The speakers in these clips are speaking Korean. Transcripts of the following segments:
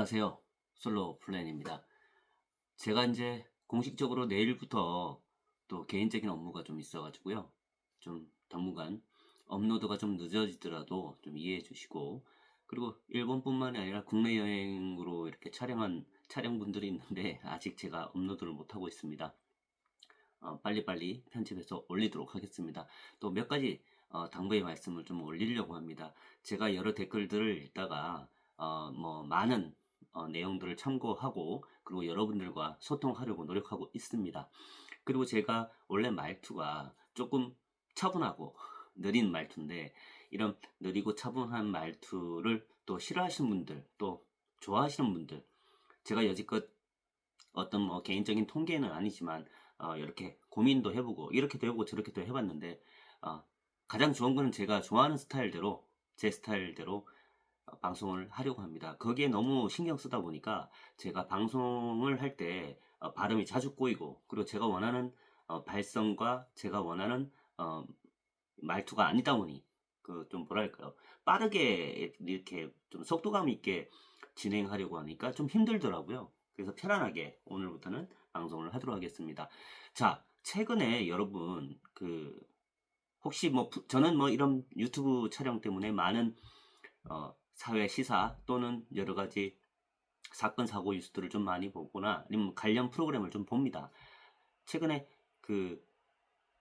안녕하세요. 솔로 플랜입니다. 제가 이제 공식적으로 내일부터 또 개인적인 업무가 좀 있어가지고요. 좀 당분간 업로드가 좀 늦어지더라도 좀 이해해 주시고, 그리고 일본뿐만이 아니라 국내 여행으로 이렇게 촬영한 촬영분들이 있는데, 아직 제가 업로드를 못하고 있습니다. 어, 빨리빨리 편집해서 올리도록 하겠습니다. 또 몇 가지 어, 당부의 말씀을 좀 올리려고 합니다. 제가 여러 댓글들을 읽다가 어, 뭐 많은 어, 내용들을 참고하고 그리고 여러분들과 소통하려고 노력하고 있습니다. 그리고 제가 원래 말투가 조금 차분하고 느린 말투인데 이런 느리고 차분한 말투를 또 싫어하시는 분들 또 좋아하시는 분들 제가 여지껏 어떤 뭐 개인적인 통계는 아니지만 어, 이렇게 고민도 해보고 이렇게도 해보고 저렇게 도 해봤는데 어, 가장 좋은 거는 제가 좋아하는 스타일대로 제 스타일대로 어, 방송을 하려고 합니다. 거기에 너무 신경 쓰다 보니까 제가 방송을 할때 어, 발음이 자주 꼬이고 그리고 제가 원하는 어, 발성과 제가 원하는 어, 말투가 아니다 보니 그 좀 뭐랄까요 빠르게 이렇게 좀 속도감 있게 진행하려고 하니까 좀 힘들더라고요. 그래서 편안하게 오늘부터는 방송을 하도록 하겠습니다. 자, 최근에 여러분 그 혹시 뭐 부- 저는 뭐 이런 유튜브 촬영 때문에 많은 어, 사회 시사 또는 여러 가지 사건 사고 뉴스들을 좀 많이 보거나 아니면 관련 프로그램을 좀 봅니다. 최근에 그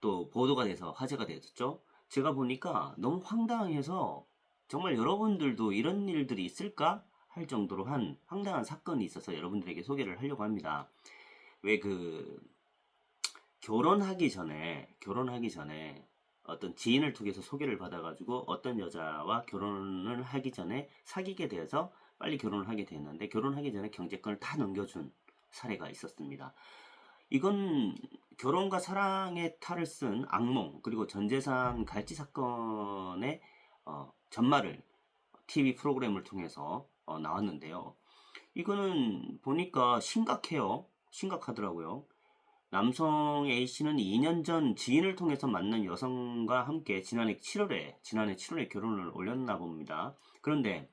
또 보도가 돼서 화제가 됐었죠. 제가 보니까 너무 황당해서 정말 여러분들도 이런 일들이 있을까 할 정도로 한 황당한 사건이 있어서 여러분들에게 소개를 하려고 합니다. 왜 그 결혼하기 전에 결혼하기 전에 어떤 지인을 통해서 소개를 받아가지고 어떤 여자와 결혼을 하기 전에 사귀게 돼서 빨리 결혼을 하게 됐는데 결혼하기 전에 경제권을 다 넘겨준 사례가 있었습니다. 이건 결혼과 사랑의 탈을 쓴 악몽 그리고 전재산 갈취 사건의 어, 전말을 TV 프로그램을 통해서 어, 나왔는데요. 이거는 보니까 심각해요. 심각하더라고요. 남성 A씨는 2년 전 지인을 통해서 만난 여성과 함께 지난해 7월에 지난해 7월에 결혼을 올렸나 봅니다. 그런데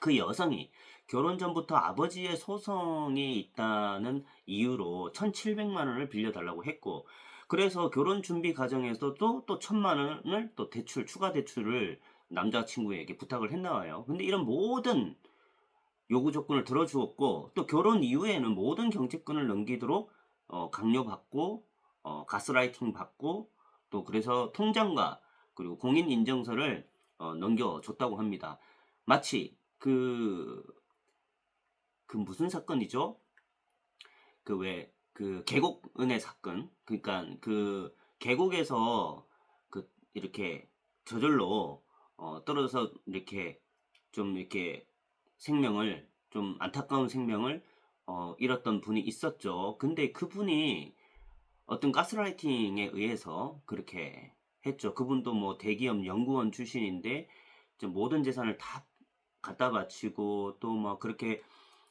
그 여성이 결혼 전부터 아버지의 소송이 있다는 이유로 1,700만 원을 빌려달라고 했고 그래서 결혼 준비 과정에서도 또 1,000만 원을 또 대출 추가 대출을 남자친구에게 부탁을 했나봐요. 근데 이런 모든 요구 조건을 들어주었고 또 결혼 이후에는 모든 경제권을 넘기도록 어, 강요받고 어, 가스라이팅 받고 또 그래서 통장과 그리고 공인 인증서를 어, 넘겨줬다고 합니다. 마치 그, 그 무슨 사건이죠? 그 왜, 그 계곡은혜 사건. 그러니까 그 계곡에서 그 이렇게 저절로 어, 떨어져서 이렇게 좀 이렇게 생명을 좀 안타까운 생명을 어, 잃었던 분이 있었죠. 근데 그분이 어떤 가스라이팅에 의해서 그렇게 했죠. 그분도 뭐 대기업 연구원 출신인데 모든 재산을 다 갖다 바치고 또 뭐 그렇게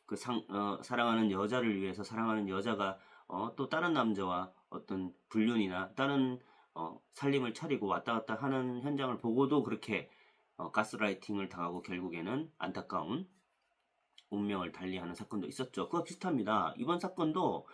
그 상, 어, 사랑하는 여자를 위해서 사랑하는 여자가 어, 또 다른 남자와 어떤 불륜이나 다른 어, 살림을 차리고 왔다 갔다 하는 현장을 보고도 그렇게 어, 가스라이팅을 당하고 결국에는 안타까운 운명을 달리하는 사건도 있었죠. 그거 비슷합니다. 이번 사건도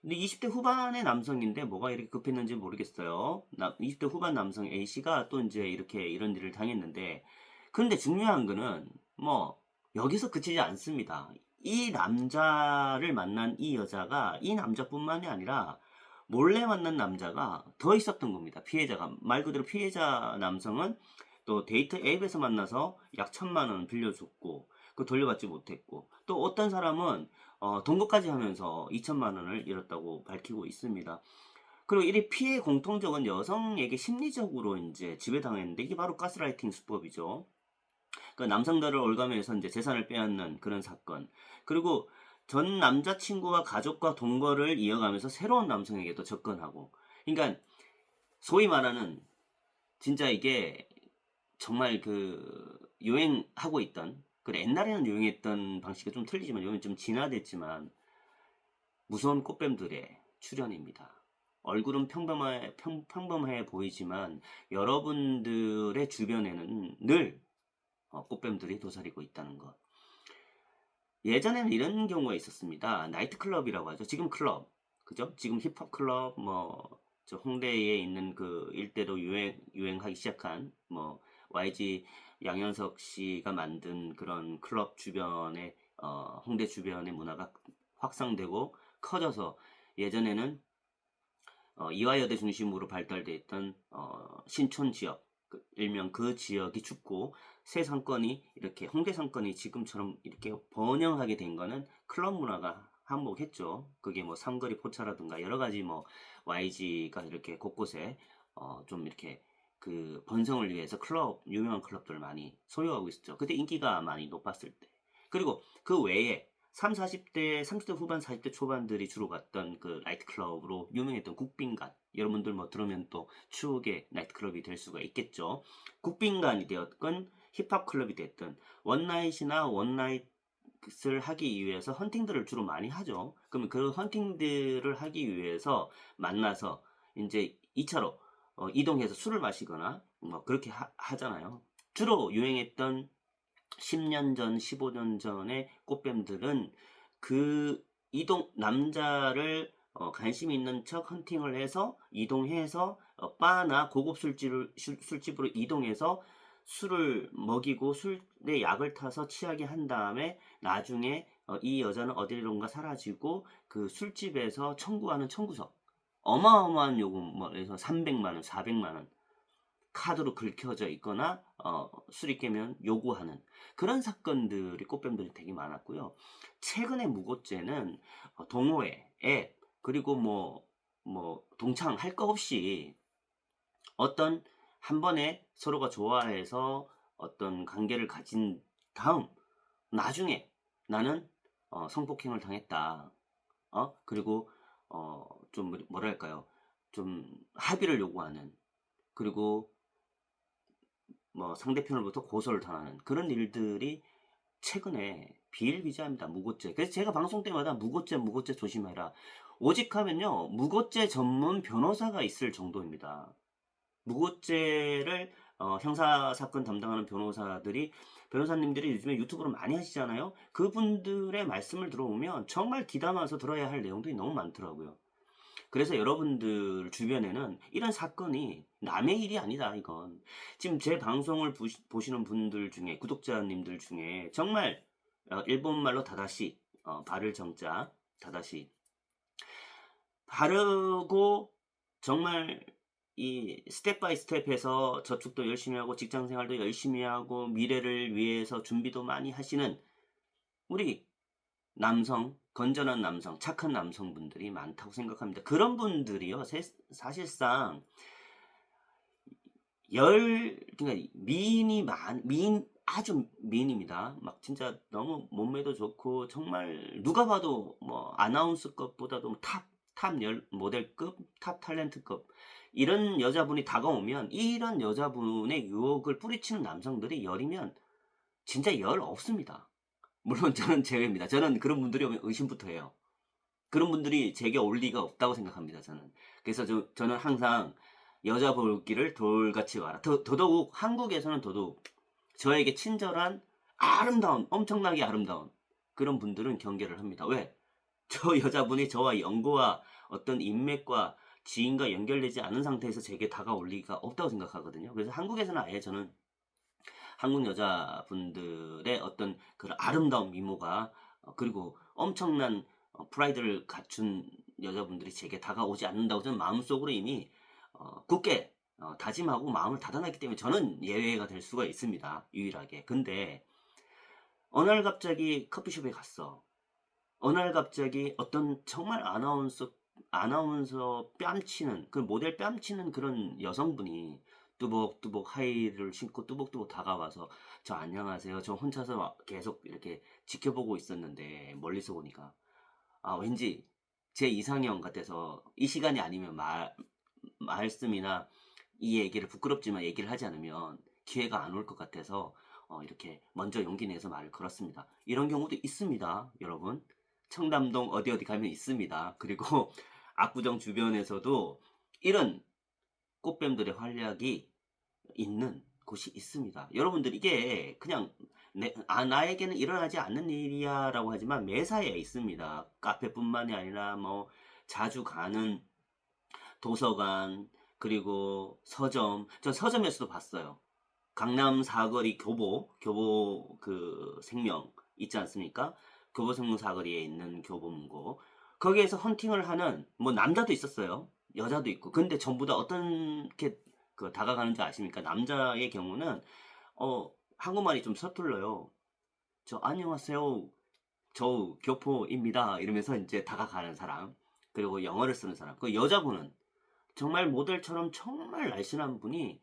근데 20대 후반의 남성인데 뭐가 이렇게 급했는지 모르겠어요. 나, 20대 후반 남성 A씨가 또 이제 이렇게 이런 일을 당했는데 근데 중요한 거는 뭐 여기서 그치지 않습니다. 이 남자를 만난 이 여자가 이 남자뿐만이 아니라 몰래 만난 남자가 더 있었던 겁니다. 피해자가 말 그대로 피해자 남성은 또 데이트 앱에서 만나서 약 천만 원 빌려줬고 그 돌려받지 못했고 또 어떤 사람은 어, 동거까지 하면서 2천만 원을 잃었다고 밝히고 있습니다. 그리고 이 피해 공통적은 여성에게 심리적으로 이제 지배당했는데 이게 바로 가스라이팅 수법이죠. 그 남성들을 올가면서 이제 재산을 빼앗는 그런 사건. 그리고 전 남자친구와 가족과 동거를 이어가면서 새로운 남성에게도 접근하고. 그러니까 소위 말하는 진짜 이게 정말 그 유행하고 있던 그래 옛날에는 유행했던 방식이 좀 틀리지만 요즘 좀 진화됐지만 무서운 꽃뱀들의 출현입니다. 얼굴은 평범해, 평, 평범해 보이지만 여러분들의 주변에는 늘 어, 꽃뱀들이 도사리고 있다는 것. 예전에는 이런 경우가 있었습니다. 나이트 클럽이라고 하죠. 지금 클럽. 그죠? 지금 힙합 클럽 뭐 저 홍대에 있는 그 일대로 유행 유행하기 시작한 뭐 YG 양현석 씨가 만든 그런 클럽 주변에 어, 홍대 주변의 문화가 확산되고 커져서 예전에는 어, 이화여대 중심으로 발달돼 있던 어, 신촌 지역 그 일명 그 지역이 죽고 새 상권이 이렇게 홍대 상권이 지금처럼 이렇게 번영하게 된 거는 클럽 문화가 한몫했죠. 그게 뭐 삼거리 포차라든가 여러 가지 뭐 YG가 이렇게 곳곳에 어, 좀 이렇게 그 번성을 위해서 클럽 유명한 클럽들을 많이 소유하고 있었죠. 그때 인기가 많이 높았을 때. 그리고 그 외에 3, 40대, 30대 후반, 40대 초반들이 주로 갔던 그 나이트클럽으로 유명했던 국빈관. 여러분들 뭐 들으면 또 추억의 나이트클럽이 될 수가 있겠죠. 국빈관이 되었건 힙합 클럽이 됐든 원나잇이나 원나잇을 하기 위해서 헌팅들을 주로 많이 하죠. 그러면 그 헌팅들을 하기 위해서 만나서 이제 2차로 어, 이동해서 술을 마시거나 뭐 그렇게 하, 잖아요. 주로 유행했던 10년 전, 15년 전의 꽃뱀들은 그 이동 남자를 어, 관심 있는 척 헌팅을 해서 이동해서 어, 바나 고급 술집을, 술집으로 이동해서 술을 먹이고 술에 약을 타서 취하게 한 다음에 나중에 어, 이 여자는 어디론가 사라지고 그 술집에서 청구하는 청구서 어마어마한 요금 뭐그래서 300만 원, 400만 원 카드로 긁혀져 있거나 어, 수리 깨면 요구하는 그런 사건들이 꽃뱀들이 되게 많았고요. 최근에 무고죄는 어, 동호회, 앱 그리고 뭐, 뭐 동창 할거 없이 어떤 한 번에 서로가 좋아해서 어떤 관계를 가진 다음 나중에 나는 어, 성폭행을 당했다. 어 그리고 어 좀 뭐랄까요 좀 합의를 요구하는 그리고 뭐 상대편으로부터 고소를 당하는 그런 일들이 최근에 비일비재합니다. 무고죄. 그래서 제가 방송 때마다 무고죄, 무고죄 조심해라. 오직 하면요, 무고죄 전문 변호사가 있을 정도입니다. 무고죄를 어, 형사 사건 담당하는 변호사들이 변호사님들이 요즘에 유튜브로 많이 하시잖아요. 그분들의 말씀을 들어보면 정말 귀담아서 들어야 할 내용들이 너무 많더라고요. 그래서 여러분들 주변에는 이런 사건이 남의 일이 아니다, 이건. 지금 제 방송을 보시, 는 분들 중에, 구독자님들 중에 정말 어, 일본말로 다다시, 어, 발을 정자, 다다시. 바르고 정말 이 스텝 바이 스텝해서 저축도 열심히 하고 직장 생활도 열심히 하고 미래를 위해서 준비도 많이 하시는 우리 남성, 건전한 남성, 착한 남성분들이 많다고 생각합니다. 그런 분들이요, 사실상 열, 그러니까 미인이 많, 미인, 아주 미인입니다. 막 진짜 너무 몸매도 좋고, 정말 누가 봐도 뭐 아나운서급보다도 탑, 탑 열, 모델급, 탑 탤런트급. 이런 여자분이 다가오면, 이런 여자분의 유혹을 뿌리치는 남성들이 열이면 진짜 열 없습니다. 물론 저는 제외입니다. 저는 그런 분들이 오면 의심부터 해요. 그런 분들이 제게 올 리가 없다고 생각합니다. 저는. 그래서 저, 저는 항상 여자 볼기를 돌같이 와라. 더, 더더욱 한국에서는 더더욱 저에게 친절한 아름다운 엄청나게 아름다운 그런 분들은 경계를 합니다. 왜? 저 여자분이 저와 연고와 어떤 인맥과 지인과 연결되지 않은 상태에서 제게 다가올 리가 없다고 생각하거든요. 그래서 한국에서는 아예 저는 한국 여자분들의 어떤 그 아름다운 미모가 어, 그리고 엄청난 어, 프라이드를 갖춘 여자분들이 제게 다가오지 않는다고 저는 마음속으로 이미 어, 굳게 다짐하고 마음을 닫아놨기 때문에 저는 예외가 될 수가 있습니다. 유일하게. 근데 어느 날 갑자기 커피숍에 갔어. 어느 날 갑자기 어떤 정말 아나운서 아나운서 뺨치는 그 모델 뺨치는 그런 여성분이 뚜벅뚜벅 하이를 신고 뚜벅뚜벅 다가와서 저 안녕하세요. 저 혼자서 계속 이렇게 지켜보고 있었는데 멀리서 보니까 아 왠지 제 이상형 같아서 이 시간이 아니면 말 말씀이나 이 얘기를 부끄럽지만 얘기를 하지 않으면 기회가 안 올 것 같아서 어, 이렇게 먼저 용기 내서 말을 걸었습니다. 이런 경우도 있습니다, 여러분. 청담동 어디 어디 가면 있습니다. 그리고 압구정 주변에서도 이런 꽃뱀들의 활약이 있는 곳이 있습니다. 여러분들 이게 그냥 내, 아, 나에게는 일어나지 않는 일이야 라고 하지만 매사에 있습니다. 카페뿐만이 아니라 뭐 자주 가는 도서관 그리고 서점 전 서점에서도 봤어요. 강남 사거리 교보 교보 그 생명 있지 않습니까? 교보 생명 사거리에 있는 교보문고 거기에서 헌팅을 하는 뭐 남자도 있었어요. 여자도 있고 근데 전부 다 어떻게 그 다가가는지 아십니까? 남자의 경우는 어 한국말이 좀 서툴러요. 저 안녕하세요. 저 교포입니다. 이러면서 이제 다가가는 사람. 그리고 영어를 쓰는 사람. 그 여자분은 정말 모델처럼 정말 날씬한 분이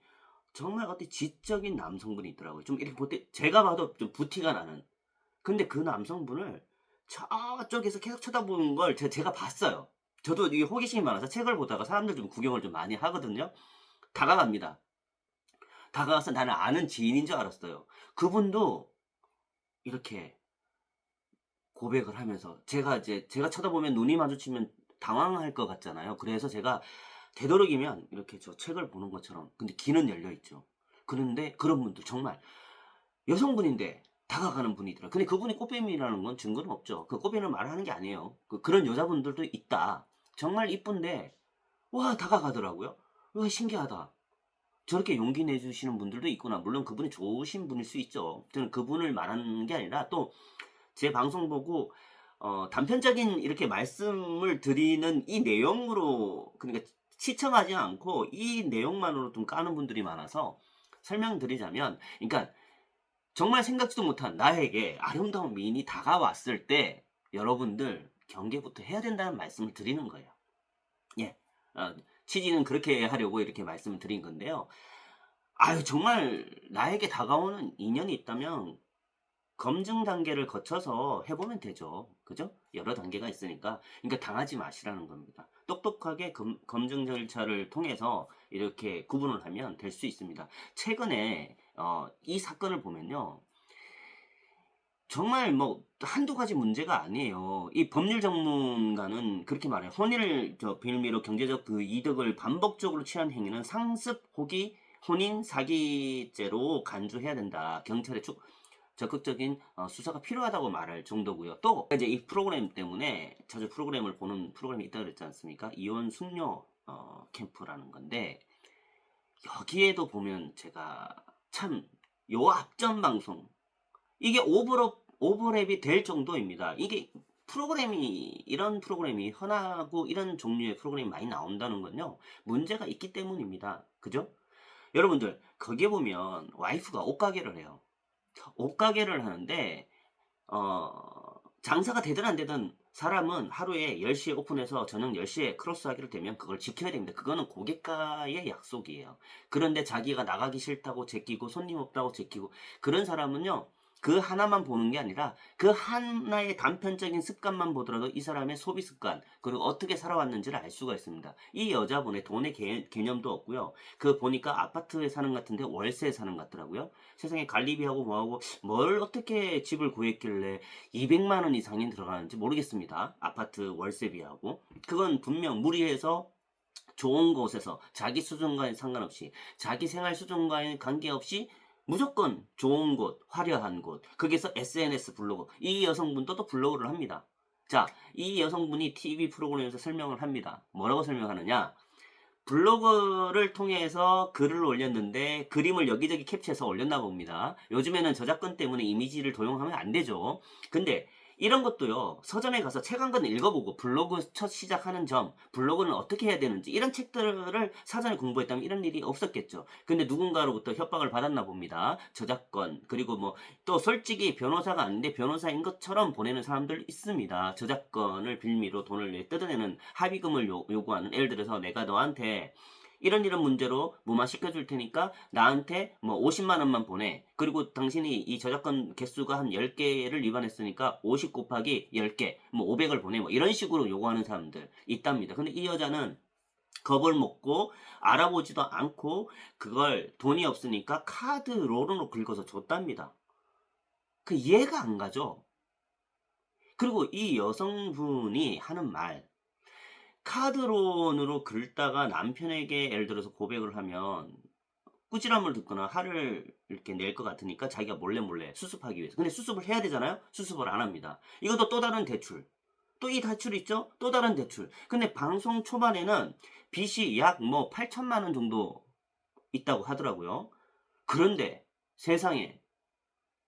정말 어디 지적인 남성분이 있더라고요. 좀 이렇게 볼때 제가 봐도 좀 부티가 나는. 근데 그 남성분을 저쪽에서 계속 쳐다보는 걸 제- 제가 봤어요. 저도 이 호기심이 많아서 책을 보다가 사람들 좀 구경을 좀 많이 하거든요. 다가갑니다. 다가가서 나는 아는 지인인 줄 알았어요. 그분도 이렇게 고백을 하면서 제가 이제 제가 쳐다보면 눈이 마주치면 당황할 것 같잖아요. 그래서 제가 되도록이면 이렇게 저 책을 보는 것처럼 근데 귀는 열려 있죠. 그런데 그런 분들 정말 여성분인데 다가가는 분이더라. 근데 그분이 꽃뱀이라는 건 증거는 없죠. 그 꽃뱀을 말하는 게 아니에요. 그, 그런 여자분들도 있다. 정말 이쁜데 와 다가가더라고요. 와 신기하다. 저렇게 용기 내주시는 분들도 있구나. 물론 그분이 좋으신 분일 수 있죠. 저는 그분을 말하는 게 아니라 또 제 방송 보고 어, 단편적인 이렇게 말씀을 드리는 이 내용으로 그러니까 시청하지 않고 이 내용만으로 좀 까는 분들이 많아서 설명드리자면 그러니까 정말 생각지도 못한 나에게 아름다운 미인이 다가왔을 때 여러분들 경계부터 해야 된다는 말씀을 드리는 거예요. 예. 어, 취지는 그렇게 하려고 이렇게 말씀을 드린 건데요. 아유, 정말 나에게 다가오는 인연이 있다면 검증 단계를 거쳐서 해보면 되죠. 그죠? 여러 단계가 있으니까. 그러니까 당하지 마시라는 겁니다. 똑똑하게 검, 검증 절차를 통해서 이렇게 구분을 하면 될 수 있습니다. 최근에 어, 이 사건을 보면요. 정말 뭐 한두 가지 문제가 아니에요. 이 법률 전문가는 그렇게 말해요. 혼인을 저 빌미로 경제적 그 이득을 반복적으로 취한 행위는 상습 혹이 혼인 사기죄로 간주해야 된다. 경찰의 축 적극적인 어, 수사가 필요하다고 말할 정도고요. 또 이제 이 프로그램 때문에 자주 프로그램을 보는 프로그램이 있다 그랬지 않습니까? 이혼 숙녀 어, 캠프라는 건데 여기에도 보면 제가 참 요 앞전 방송 이게 오버랩 오버랩이 될 정도입니다. 이게 프로그램이 이런 프로그램이 흔하고 이런 종류의 프로그램이 많이 나온다는 건요 문제가 있기 때문입니다. 그죠? 여러분들 거기에 보면 와이프가 옷가게를 해요. 옷가게를 하는데 어 장사가 되든 안 되든 사람은 하루에 10시에 오픈해서 저녁 10시에 크로스하기로 되면 그걸 지켜야 됩니다. 그거는 고객과의 약속이에요. 그런데 자기가 나가기 싫다고 제끼고 손님 없다고 제끼고 그런 사람은요. 그 하나만 보는 게 아니라 그 하나의 단편적인 습관만 보더라도 이 사람의 소비 습관 그리고 어떻게 살아왔는지를 알 수가 있습니다. 이 여자분의 돈의 개, 개념도 없고요. 그 보니까 아파트에 사는 것 같은데 월세에 사는 것 같더라고요. 세상에 관리비하고 뭐하고 뭘 어떻게 집을 구했길래 200만 원 이상이 들어가는지 모르겠습니다. 아파트 월세비하고 그건 분명 무리해서 좋은 곳에서 자기 수준과는 상관없이 자기 생활 수준과는 관계없이 무조건 좋은 곳, 화려한 곳, 거기서 SNS 블로그, 이 여성분도 또 블로그를 합니다. 자, 이 여성분이 TV 프로그램에서 설명을 합니다. 뭐라고 설명하느냐? 블로그를 통해서 글을 올렸는데 그림을 여기저기 캡처해서 올렸나 봅니다. 요즘에는 저작권 때문에 이미지를 도용하면 안 되죠. 근데 이런 것도요, 서점에 가서 책 한 권 읽어보고 블로그 첫 시작하는 점, 블로그는 어떻게 해야 되는지 이런 책들을 사전에 공부했다면 이런 일이 없었겠죠. 근데 누군가로부터 협박을 받았나 봅니다. 저작권, 그리고 뭐 또 솔직히 변호사가 아닌데 변호사인 것처럼 보내는 사람들 있습니다. 저작권을 빌미로 돈을 뜯어내는 합의금을 요, 요구하는, 예를 들어서 내가 너한테 이런 이런 문제로 무마 시켜 줄 테니까 나한테 뭐 50만 원만 보내. 그리고 당신이 이 저작권 개수가 한 10개를 위반했으니까 50 곱하기 10개, 뭐 500을 보내. 뭐 이런 식으로 요구하는 사람들 있답니다. 근데 이 여자는 겁을 먹고 알아보지도 않고 그걸 돈이 없으니까 카드 롤으로 긁어서 줬답니다. 그 이해가 안 가죠? 그리고 이 여성분이 하는 말, 카드론으로 긁다가 남편에게 예를 들어서 고백을 하면 꾸지람을 듣거나 화를 이렇게 낼 것 같으니까 자기가 몰래 몰래 수습하기 위해서. 근데 수습을 해야 되잖아요? 수습을 안 합니다. 이것도 또 다른 대출. 또 이 대출 있죠? 또 다른 대출. 근데 방송 초반에는 빚이 약 뭐 8천만 원 정도 있다고 하더라고요. 그런데 세상에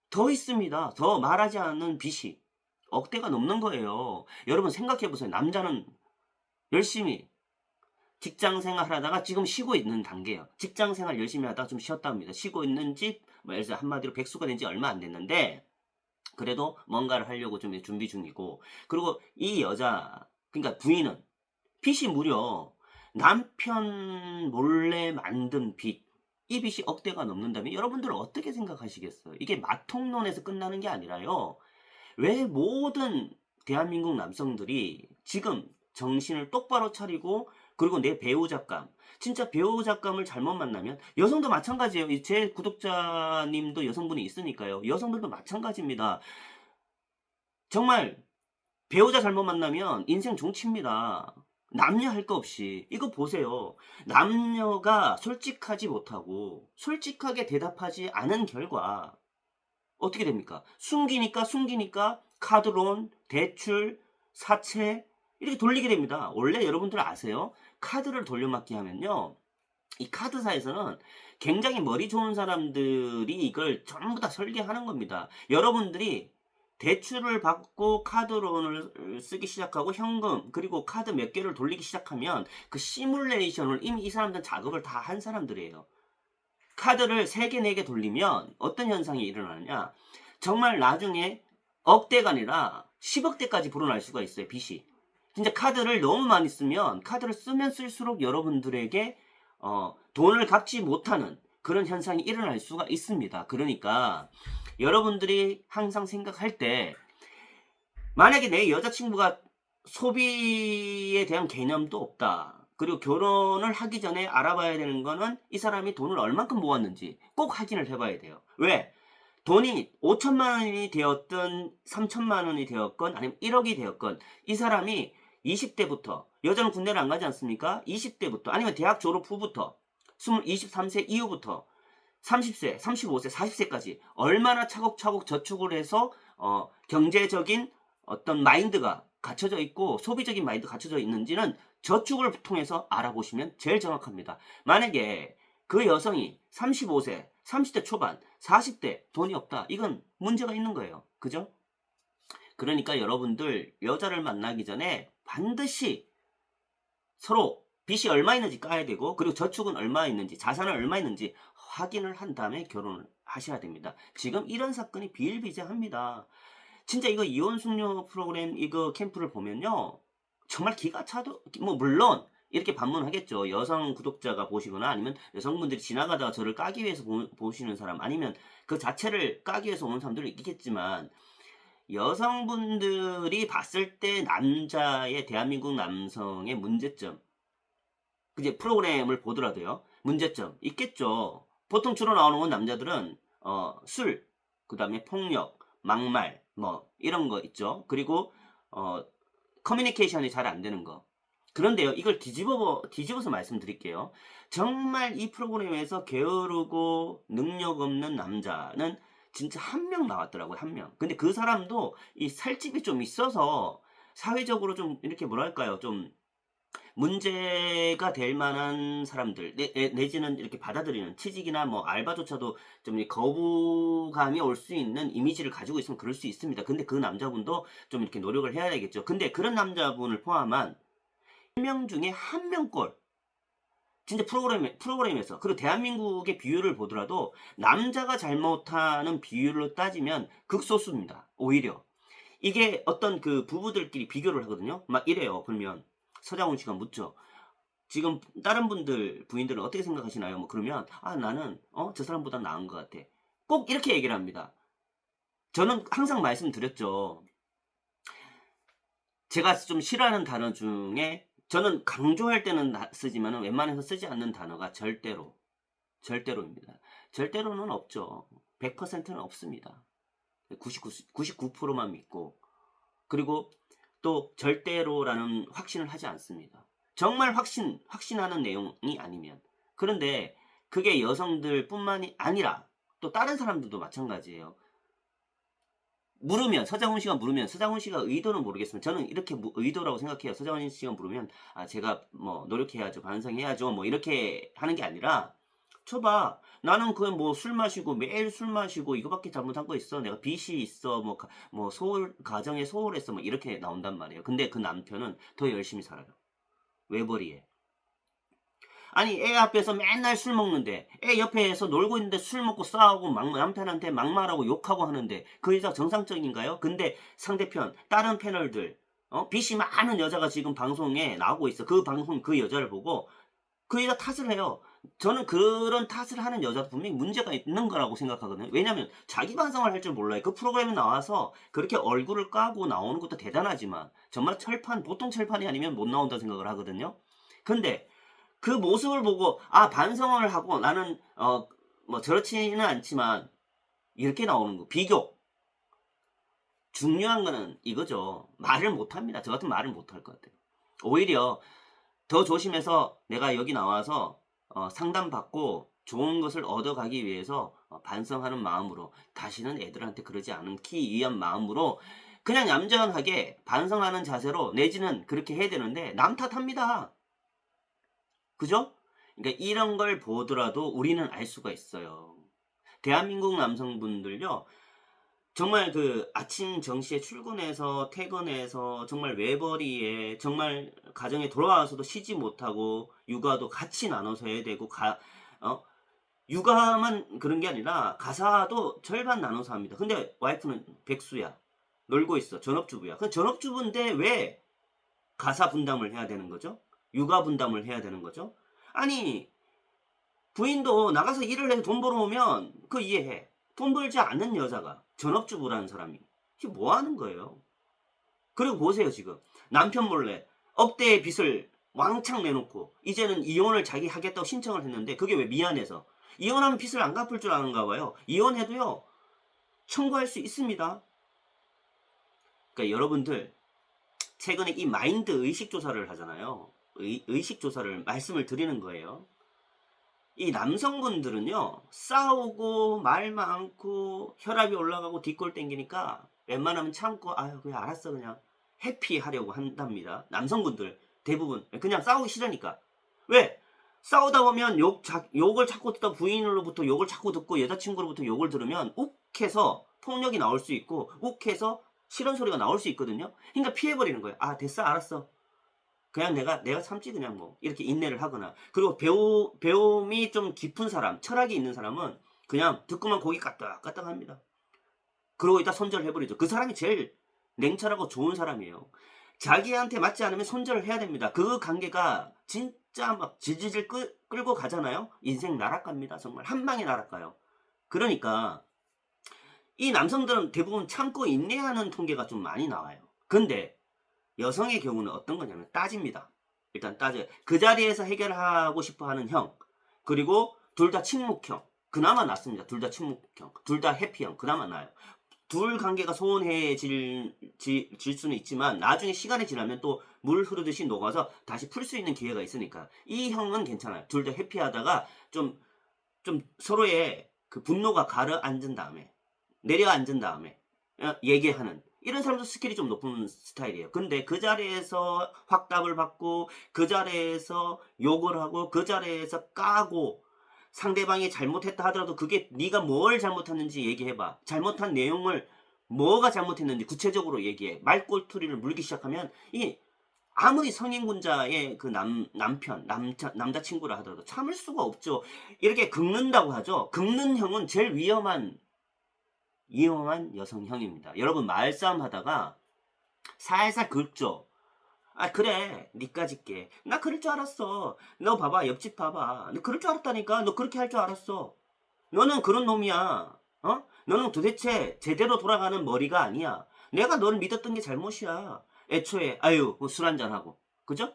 더 있습니다. 더 말하지 않는 빚이 억대가 넘는 거예요. 여러분 생각해 보세요. 남자는 열심히 직장 생활 하다가 지금 쉬고 있는 단계예요. 직장 생활 열심히 하다가 좀 쉬었다 합니다. 쉬고 있는 집, 뭐 예를 들어 한마디로 백수가 된 지 얼마 안 됐는데, 그래도 뭔가를 하려고 좀 준비 중이고, 그리고 이 여자, 그러니까 부인은 빚이 무려 남편 몰래 만든 빚, 이 빚이 억대가 넘는다면 여러분들은 어떻게 생각하시겠어요? 이게 마통론에서 끝나는 게 아니라요. 왜 모든 대한민국 남성들이 지금 정신을 똑바로 차리고 그리고 내 배우자감 진짜 배우자감을 잘못 만나면 여성도 마찬가지예요. 이제 구독자님도 여성분이 있으니까요. 여성들도 마찬가지입니다. 정말 배우자 잘못 만나면 인생 종칩니다. 남녀 할 거 없이 이거 보세요. 남녀가 솔직하지 못하고 솔직하게 대답하지 않은 결과 어떻게 됩니까? 숨기니까 숨기니까 카드론, 대출, 사채 이렇게 돌리게 됩니다. 원래 여러분들 아세요? 카드를 돌려막기 하면요. 이 카드사에서는 굉장히 머리 좋은 사람들이 이걸 전부 다 설계하는 겁니다. 여러분들이 대출을 받고 카드론을 쓰기 시작하고 현금 그리고 카드 몇 개를 돌리기 시작하면 그 시뮬레이션을 이미 이 사람들은 작업을 다 한 사람들이에요. 카드를 3개, 4개 돌리면 어떤 현상이 일어나느냐. 정말 나중에 억대가 아니라 10억대까지 불어날 수가 있어요, 빚이. 진짜 카드를 너무 많이 쓰면 카드를 쓰면 쓸수록 여러분들에게 어, 돈을 갚지 못하는 그런 현상이 일어날 수가 있습니다. 그러니까 여러분들이 항상 생각할 때 만약에 내 여자친구가 소비에 대한 개념도 없다. 그리고 결혼을 하기 전에 알아봐야 되는 거는 이 사람이 돈을 얼만큼 모았는지 꼭 확인을 해봐야 돼요. 왜? 돈이 5천만 원이 되었든 3천만 원이 되었건 아니면 1억이 되었건 이 사람이 20대부터 여자는 군대를 안 가지 않습니까? 20대부터 아니면 대학 졸업 후부터 20, 23세 이후부터 30세, 35세, 40세까지 얼마나 차곡차곡 저축을 해서 어, 경제적인 어떤 마인드가 갖춰져 있고 소비적인 마인드 가 갖춰져 있는지는 저축을 통해서 알아보시면 제일 정확합니다. 만약에 그 여성이 35세, 30대 초반, 40대 돈이 없다. 이건 문제가 있는 거예요. 그죠? 그러니까 여러분들 여자를 만나기 전에 반드시 서로 빚이 얼마 있는지 까야 되고 그리고 저축은 얼마 있는지 자산은 얼마 있는지 확인을 한 다음에 결혼을 하셔야 됩니다. 지금 이런 사건이 비일비재합니다. 진짜 이거 이혼 숙녀 프로그램 이거 캠프를 보면요. 정말 기가 차도 뭐 물론 이렇게 반문하겠죠. 여성 구독자가 보시거나 아니면 여성분들이 지나가다가 저를 까기 위해서 보, 시는 사람 아니면 그 자체를 까기 위해서 오는 사람들이 있겠지만 여성분들이 봤을 때 남자의 대한민국 남성의 문제점 그제 프로그램을 보더라도요. 문제점 있겠죠. 보통 주로 나오는 건 남자들은 어, 술, 그 다음에 폭력, 막말, 뭐 이런 거 있죠. 그리고 어, 커뮤니케이션이 잘 안 되는 거. 그런데요, 이걸 뒤집어 뒤집어서 말씀드릴게요. 정말 이 프로그램에서 게으르고 능력 없는 남자는 진짜 한 명 나왔더라고요, 한 명. 근데 그 사람도 이 살집이 좀 있어서 사회적으로 좀 이렇게 뭐랄까요, 좀 문제가 될 만한 사람들 내, 지는 이렇게 받아들이는 취직이나 뭐 알바조차도 좀 거부감이 올 수 있는 이미지를 가지고 있으면 그럴 수 있습니다. 근데 그 남자분도 좀 이렇게 노력을 해야 되겠죠. 근데 그런 남자분을 포함한 1명 중에 한 명꼴 진짜 프로그램, 프로그램에서 그리고 대한민국의 비율을 보더라도 남자가 잘못하는 비율로 따지면 극소수입니다. 오히려 이게 어떤 그 부부들끼리 비교를 하거든요. 막 이래요. 그러면 서장훈 씨가 묻죠. 지금 다른 분들 부인들은 어떻게 생각하시나요? 뭐 그러면 아 나는 어 저 사람보다 나은 것 같아. 꼭 이렇게 얘기를 합니다. 저는 항상 말씀드렸죠. 제가 좀 싫어하는 단어 중에 저는 강조할 때는 쓰지만 웬만해서 쓰지 않는 단어가 절대로 절대로입니다. 절대로는 없죠. 100%는 없습니다. 99, 99%만 믿고 그리고 또 절대로라는 확신을 하지 않습니다. 정말 확신, 확신하는 내용이 아니면. 그런데 그게 여성들 뿐만이 아니라 또 다른 사람들도 마찬가지예요. 물으면 서장훈 씨가 물으면 서장훈 씨가 의도는 모르겠으면 저는 이렇게 무- 의도라고 생각해요. 서장훈 씨가 물으면 아 제가 뭐 노력해야죠, 반성해야죠, 뭐 이렇게 하는 게 아니라 쳐봐 나는 그 뭐 술 마시고 매일 술 마시고 이거밖에 잘못한 거 있어. 내가 빚이 있어, 뭐 뭐 소홀 가정에 소홀했어, 뭐 이렇게 나온단 말이에요. 근데 그 남편은 더 열심히 살아요. 외벌이에. 아니 애 앞에서 맨날 술 먹는데 애 옆에서 놀고 있는데 술 먹고 싸우고 막 남편한테 막말하고 욕하고 하는데 그 여자 정상적인가요? 근데 상대편 다른 패널들 어? 빚이 많은 여자가 지금 방송에 나오고 있어 그 방송 그 여자를 보고 그 여자 탓을 해요 저는 그런 탓을 하는 여자 분명히 문제가 있는 거라고 생각하거든요 왜냐면 자기 반성을 할 줄 몰라요 그 프로그램에 나와서 그렇게 얼굴을 까고 나오는 것도 대단하지만 정말 철판 보통 철판이 아니면 못 나온다 생각을 하거든요 근데 그 모습을 보고 아 반성을 하고 나는 어 뭐 저렇지는 않지만 이렇게 나오는 거 비교. 중요한 거는 이거죠. 말을 못합니다. 저 같은 말을 못할 것 같아요. 오히려 더 조심해서 내가 여기 나와서 어, 상담받고 좋은 것을 얻어가기 위해서 어, 반성하는 마음으로 다시는 애들한테 그러지 않기 위한 마음으로 그냥 얌전하게 반성하는 자세로 내지는 그렇게 해야 되는데 남 탓합니다 그죠? 그러니까 이런 걸 보더라도 우리는 알 수가 있어요. 대한민국 남성분들요. 정말 그 아침 정시에 출근해서 퇴근해서 정말 외벌이에 정말 가정에 돌아와서도 쉬지 못하고 육아도 같이 나눠서 해야 되고 가, 어? 육아만 그런 게 아니라 가사도 절반 나눠서 합니다. 근데 와이프는 백수야. 놀고 있어. 전업주부야. 그 전업주부인데 왜 가사 분담을 해야 되는 거죠? 육아 분담을 해야 되는 거죠? 아니 부인도 나가서 일을 해서 돈 벌어오면 그 이해해. 돈 벌지 않는 여자가 전업주부라는 사람이 뭐 하는 거예요? 그리고 보세요 지금 남편 몰래 억대의 빚을 왕창 내놓고 이제는 이혼을 자기 하겠다고 신청을 했는데 그게 왜 미안해서 이혼하면 빚을 안 갚을 줄 아는가 봐요. 이혼해도요 청구할 수 있습니다. 그러니까 여러분들 최근에 이 마인드 의식 조사를 하잖아요. 의, 의식 조사를 말씀을 드리는 거예요. 이 남성분들은요, 싸우고, 말 많고, 혈압이 올라가고, 뒷골 땡기니까, 웬만하면 참고, 아유, 그냥 알았어, 그냥, 해피하려고 한답니다. 남성분들, 대부분. 그냥 싸우기 싫으니까. 왜? 싸우다 보면 욕, 자, 욕을 자꾸 듣다 부인으로부터 욕을 자꾸 듣고, 여자친구로부터 욕을 들으면, 욱해서 폭력이 나올 수 있고, 욱해서 싫은 소리가 나올 수 있거든요. 그러니까 피해버리는 거예요. 아, 됐어, 알았어. 그냥 내가 내가 참지 그냥 뭐. 이렇게 인내를 하거나. 그리고 배우 배움이 좀 깊은 사람 철학이 있는 사람은 그냥 듣고만 고기 까딱까딱 합니다. 그러고 이따 손절을 해버리죠. 그 사람이 제일 냉철하고 좋은 사람이에요. 자기한테 맞지 않으면 손절을 해야 됩니다. 그 관계가 진짜 막 질질질 끌, 끌고 가잖아요. 인생 날아갑니다. 정말 한 방에 날아가요. 그러니까 이 남성들은 대부분 참고 인내하는 통계가 좀 많이 나와요. 근데 여성의 경우는 어떤 거냐면 따집니다. 일단 따져요. 그 자리에서 해결하고 싶어 하는 형. 그리고 둘 다 침묵형. 그나마 낫습니다. 둘 다 침묵형. 둘 다 해피형. 그나마 나아요. 둘 관계가 소원해질 지- 질 수는 있지만 나중에 시간이 지나면 또 물 흐르듯이 녹아서 다시 풀 수 있는 기회가 있으니까 이 형은 괜찮아요. 둘 다 해피하다가 좀 좀 서로의 그 분노가 가라앉은 다음에 내려앉은 다음에 어, 얘기하는 이런 사람도 스킬이 좀 높은 스타일이에요. 근데 그 자리에서 확답을 받고 그 자리에서 욕을 하고 그 자리에서 까고 상대방이 잘못했다 하더라도 그게 네가 뭘 잘못했는지 얘기해봐. 잘못한 내용을 뭐가 잘못했는지 구체적으로 얘기해. 말꼬투리를 물기 시작하면 이 아무리 성인군자의 그 남, 남편, 남자, 남자친구라 하더라도 참을 수가 없죠. 이렇게 긁는다고 하죠. 긁는 형은 제일 위험한 위험한 여성형입니다. 여러분 말싸움 하다가 살살 긁죠. 아 그래 니까 짓 게. 나 그럴 줄 알았어. 너 봐봐 옆집 봐봐. 너 그럴 줄 알았다니까. 너 그렇게 할 줄 알았어. 너는 그런 놈이야. 어? 너는 도대체 제대로 돌아가는 머리가 아니야. 내가 너를 믿었던 게 잘못이야. 애초에 아유 뭐술 한잔 하고 그죠?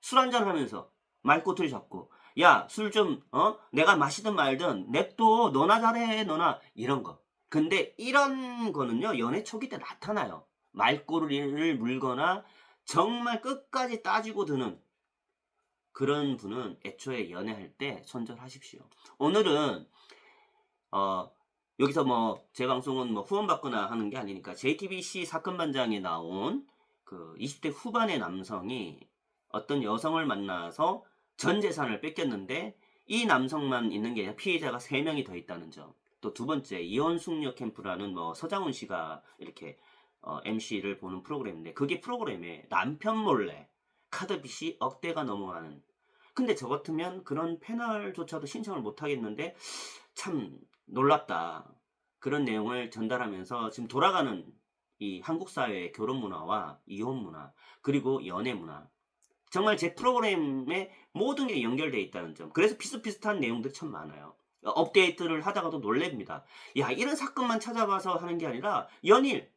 술 한잔 하면서 말꼬투리 잡고 야 술 좀 어? 내가 마시든 말든 냅둬 너나 잘해 너나 이런 거. 근데 이런 거는요 연애 초기 때 나타나요. 말꼬리를 물거나 정말 끝까지 따지고 드는 그런 분은 애초에 연애할 때 손절하십시오. 오늘은 어 여기서 뭐 제 방송은 뭐 후원받거나 하는 게 아니니까 JTBC 사건 반장에 나온 그 20대 후반의 남성이 어떤 여성을 만나서 전 재산을 뺏겼는데 이 남성만 있는 게 아니라 피해자가 3명이 더 있다는 점. 또 두 번째 이혼 숙녀 캠프라는 뭐 서장훈 씨가 이렇게 MC를 보는 프로그램인데 그게 프로그램에 남편 몰래 카드빚이 억대가 넘어가는 근데 저 같으면 그런 패널조차도 신청을 못 하겠는데 참 놀랍다. 그런 내용을 전달하면서 지금 돌아가는 이 한국 사회의 결혼 문화와 이혼 문화 그리고 연애 문화 정말 제 프로그램에 모든 게 연결되어 있다는 점. 그래서 비슷비슷한 내용들이 참 많아요. 업데이트를 하다가도 놀랍니다. 야, 이런 사건만 찾아봐서 하는 게 아니라 연일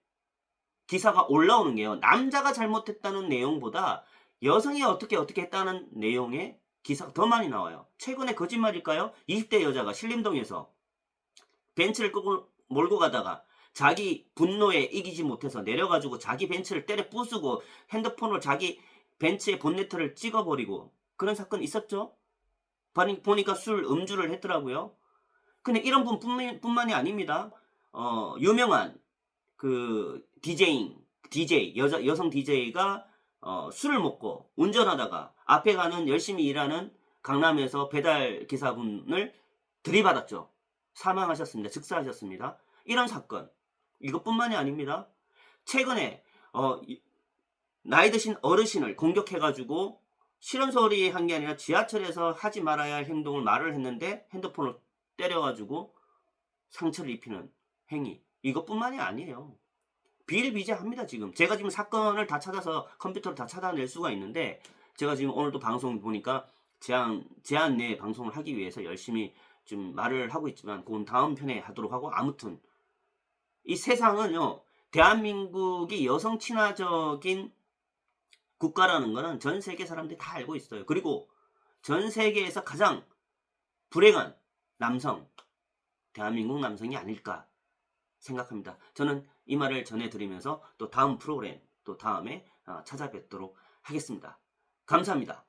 기사가 올라오는 게요. 남자가 잘못했다는 내용보다 여성이 어떻게 어떻게 했다는 내용의 기사가 더 많이 나와요. 최근에 거짓말일까요? 20대 여자가 신림동에서 벤츠를 끄고 몰고 가다가 자기 분노에 이기지 못해서 내려가지고 자기 벤츠를 때려 부수고 핸드폰으로 자기 벤츠의 본네트를 찍어버리고 그런 사건 있었죠? 보니- 보니까 술 음주를 했더라고요. 근데 이런 분 뿐만- 뿐만이 아닙니다. 어, 유명한 그 디제잉, DJ, 여자, 여성 DJ가 어, 술을 먹고 운전하다가 앞에 가는 열심히 일하는 강남에서 배달 기사분을 들이받았죠. 사망하셨습니다. 즉사하셨습니다. 이런 사건. 이것뿐만이 아닙니다. 최근에 어, 이- 나이 드신 어르신을 공격해가지고 실험 소리 한 게 아니라 지하철에서 하지 말아야 할 행동을 말을 했는데 핸드폰을 때려가지고 상처를 입히는 행위. 이것뿐만이 아니에요. 비일비재합니다 지금. 제가 지금 사건을 다 찾아서 컴퓨터로 다 찾아낼 수가 있는데 제가 지금 오늘도 방송 보니까 제한 제한 내 방송을 하기 위해서 열심히 좀 말을 하고 있지만 그건 다음 편에 하도록 하고 아무튼 이 세상은요 대한민국이 여성 친화적인 국가라는 거는 전 세계 사람들이 다 알고 있어요. 그리고 전 세계에서 가장 불행한 남성 대한민국 남성이 아닐까 생각합니다. 저는 이 말을 전해드리면서 또 다음 프로그램 또 다음에 어, 찾아뵙도록 하겠습니다. 감사합니다.